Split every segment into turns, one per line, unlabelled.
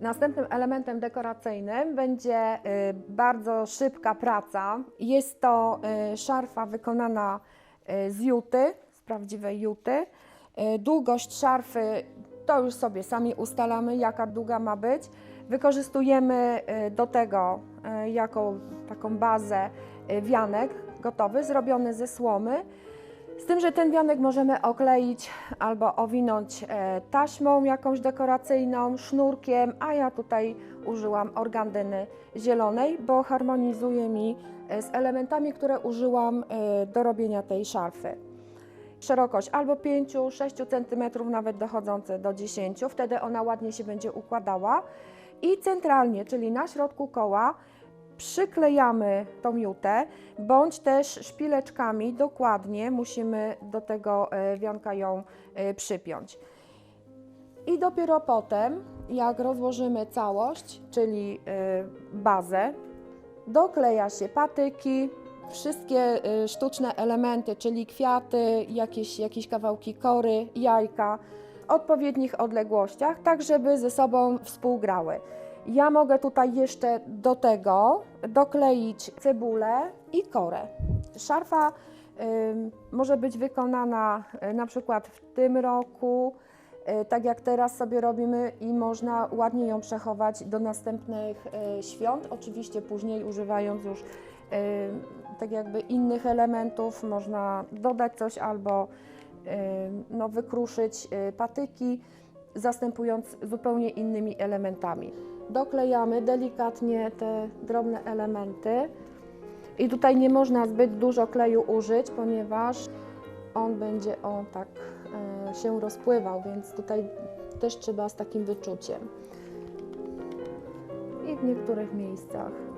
Następnym elementem dekoracyjnym będzie y, bardzo szybka praca. Jest to y, szarfa wykonana y, z juty, z prawdziwej juty. Długość szarfy to już sobie sami ustalamy, jaka długa ma być. Wykorzystujemy do tego jako taką bazę wianek gotowy, zrobiony ze słomy. Z tym, że ten wianek możemy okleić albo owinąć e, taśmą jakąś dekoracyjną, sznurkiem, a ja tutaj użyłam organdyny zielonej, bo harmonizuje mi e, z elementami, które użyłam e, do robienia tej szarfy. Szerokość albo 5-6 cm, nawet dochodzące do 10, wtedy ona ładnie się będzie układała. I centralnie, czyli na środku koła, przyklejamy tą jutę, bądź też szpileczkami dokładnie musimy do tego e, wianka ją e, przypiąć. I dopiero potem, jak rozłożymy całość, czyli e, bazę, dokleja się patyki, wszystkie sztuczne elementy, czyli kwiaty, jakieś, jakieś kawałki kory, jajka w odpowiednich odległościach, tak żeby ze sobą współgrały. Ja mogę tutaj jeszcze do tego dokleić cebulę i korę. Szarfa ym, może być wykonana y, na przykład w tym roku, y, tak jak teraz sobie robimy i można ładnie ją przechować do następnych y, świąt, oczywiście później używając już y, tak jakby innych elementów, można dodać coś albo y, no, wykruszyć y, patyki, zastępując zupełnie innymi elementami. Doklejamy delikatnie te drobne elementy i tutaj nie można zbyt dużo kleju użyć, ponieważ on będzie o tak e, się rozpływał, więc tutaj też trzeba z takim wyczuciem. I w niektórych miejscach.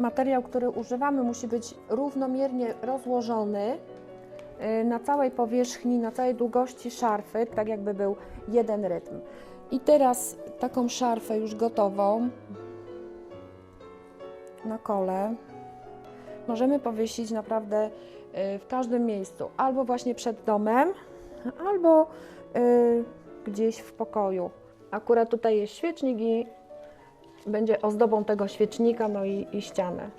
Materiał, który używamy, musi być równomiernie rozłożony y, na całej powierzchni, na całej długości szarfy, tak jakby był jeden rytm. I teraz taką szarfę już gotową na kole możemy powiesić naprawdę y, w każdym miejscu, albo właśnie przed domem, albo y, gdzieś w pokoju. Akurat tutaj jest świecznik i będzie ozdobą tego świecznika, no i, i ścianę.